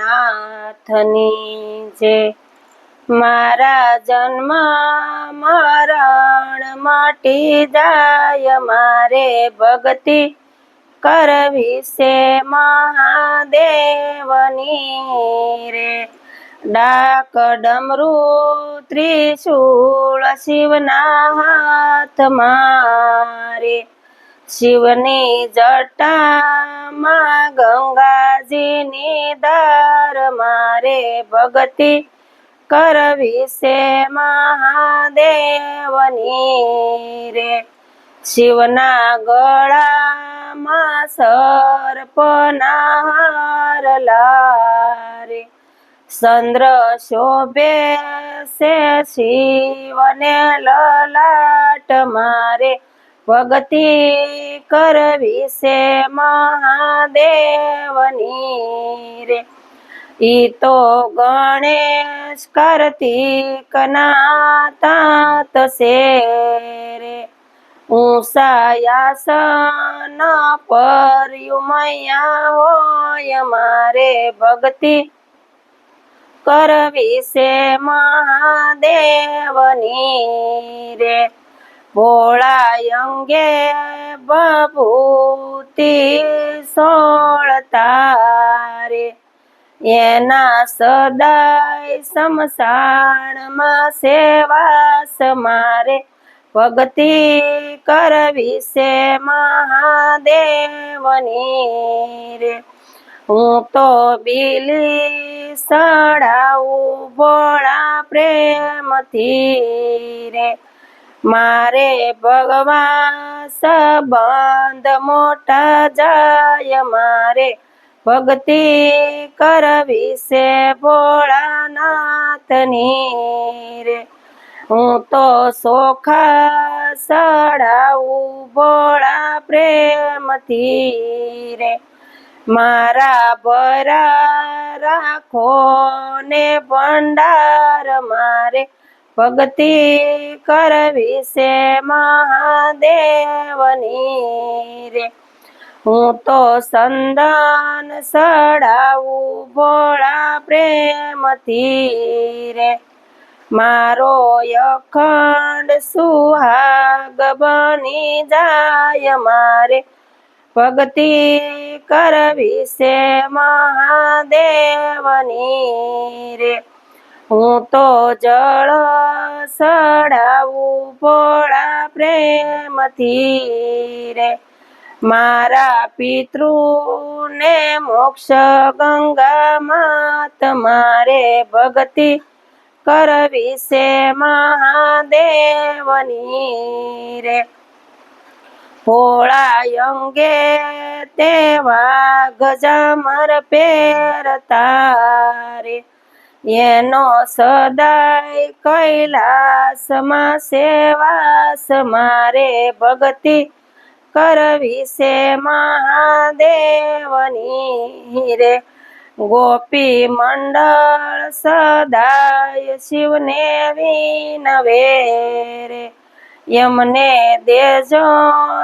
ભોળાનાથની જે મારા જન્મ મરણ મટી જાય, મારે ભક્તિ કરવી છે મહાદેવની રે. ડાક ડમરુ ત્રિશૂળ શિવના હાથ મારે શિવની જટામાં ગંગાજીની દર મારે ભક્તિ કરવી છે મહાદેવની રે. શિવના ગળામાં સર્પના હાર લારે. ચંદ્ર શોભે છે શિવને લલાટ મારે. ભક્તિ કરવી છે મહાદેવની રે. ઈ તો ગણેશ કાર્તિક ના તાત છે રે ઊંસાયાસન પર્યુમયા હોય મારે ભક્તિ કરવી છે મહાદેવની રે. ભોળા અંગે બભૂતિ સોળતા રે એના સદાય સમસાણમાં સેવાસ મારે ભક્તિ કરવી છે મહાદેવની રે. હું તો બીલી સડાવું ભોળા પ્રેમથી રે. મારે ભગવાન સંબંધ મોટા જાય, મારે ભક્તિ કરવી છે ભોળાનાથની રે. હું તો સોખા સડાવું ભોળા પ્રેમથી રે. મારા ભરા રાખો ને ભંડાર મારે ભક્તિ કરવી છે મહાદેવની રે. હું તો સંદાન સડાવું ભોળા પ્રેમથી રે. મારો અખંડ સુહાગ બની જાય મારે. ભક્તિ કરવી છે મહાદેવની રે. હું તો જળ સડાવું ભોળા પ્રેમથી રે. મારા પિતૃને મોક્ષ ગંગા માત મારે ભક્તિ કરવી છે મહાદેવની રે. ભોળા અંગે તેવા ગજામર પેરતા રે. એનો સદાય કૈલાસમાં સેવાસ મારે ભક્તિ કરવી છે મહાદેવની રે. ગોપી મંડળ સદાય શિવને વિનવે રે. યમને દેજો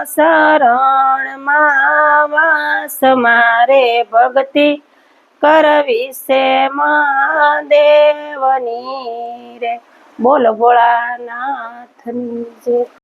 શરણમાં વાસ મારે ભક્તિ કરવી છે મહાદેવની રે બોલો ભોળાનાથની જય